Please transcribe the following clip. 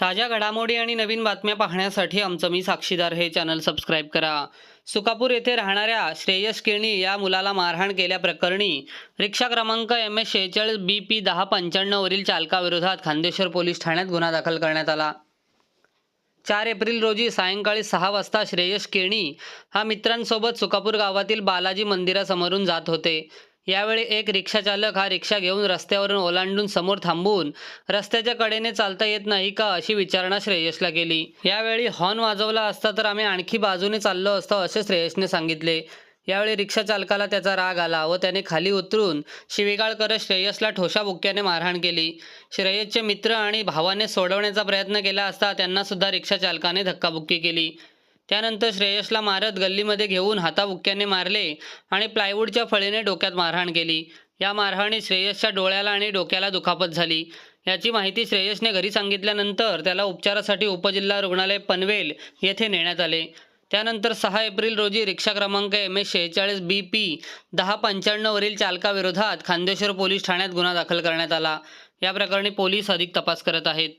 ताज्या घडामोडी आणि नवीन बातम्या पाहण्यासाठी आमचं मी साक्षीदार हे चॅनल सबस्क्राईब करा. सुकापूर येथे राहणाऱ्या श्रेयस केणी या मुलाला मारहाण केल्याप्रकरणी रिक्षा क्रमांक एम एस शेहेचाळीस बी पी दहा पंच्याण्णववरील चालकाविरोधात खांदेश्वर पोलीस ठाण्यात गुन्हा दाखल करण्यात आला. चार एप्रिल रोजी सायंकाळी सहा वाजता श्रेयस केणी हा मित्रांसोबत सुकापूर गावातील बालाजी मंदिरासमोरून जात होते. यावेळी एक रिक्षाचालक हा रिक्षा घेऊन रस्त्यावरून ओलांडून समोर थांबून रस्त्याच्या कडेने चालता येत नाही का अशी विचारणा श्रेयसला केली. यावेळी हॉर्न वाजवला असता तर आम्ही आणखी बाजूने चाललो असतो असे श्रेयसने सांगितले. यावेळी रिक्षा चालकाला त्याचा राग आला व त्याने खाली उतरून शिवीगाळ करत श्रेयसला ठोशा बुक्क्याने मारहाण केली. श्रेयसचे मित्र आणि भावाने सोडवण्याचा प्रयत्न केला असता त्यांना सुद्धा रिक्षा चालकाने धक्काबुक्की केली. त्यानंतर श्रेयसला मारत गल्लीमध्ये घेऊन हाताबुक्क्याने मारले आणि प्लायवूडच्या फळीने डोक्यात मारहाण केली. या मारहाणीत श्रेयसच्या डोळ्याला आणि डोक्याला दुखापत झाली. याची माहिती श्रेयसने घरी सांगितल्यानंतर त्याला उपचारासाठी उपजिल्हा रुग्णालय पनवेल येथे नेण्यात आले. त्यानंतर सहा एप्रिल रोजी रिक्षा क्रमांक एम एस शेहेचाळीस बी पी दहा पंच्याण्णववरील चालकाविरोधात खांदेश्वर पोलीस ठाण्यात गुन्हा दाखल करण्यात आला. या प्रकरणी पोलीस अधिक तपास करत आहेत.